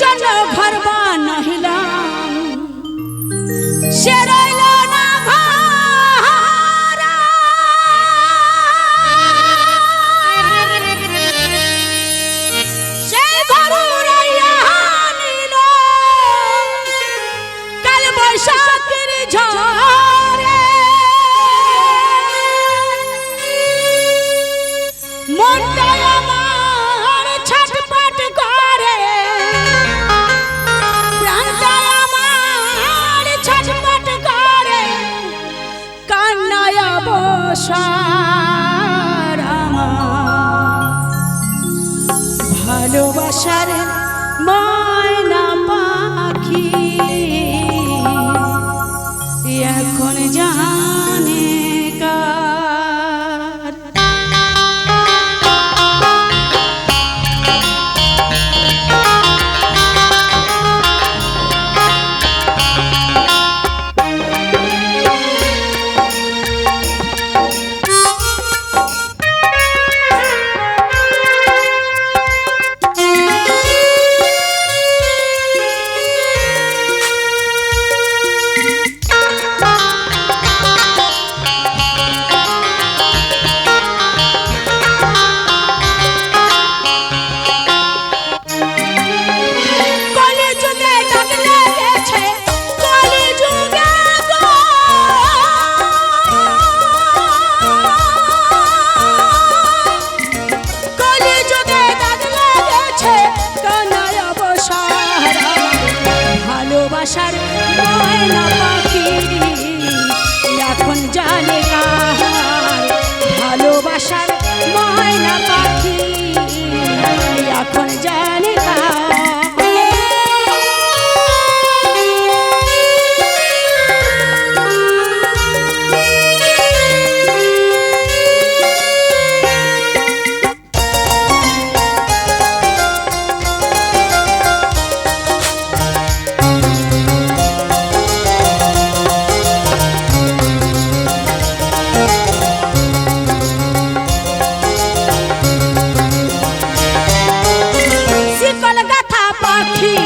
জন্য ঘর বানাইলাম। সে রইল না কাল বৈশাখ অবসর আমার। ভালোবাসার ময়না Thank you.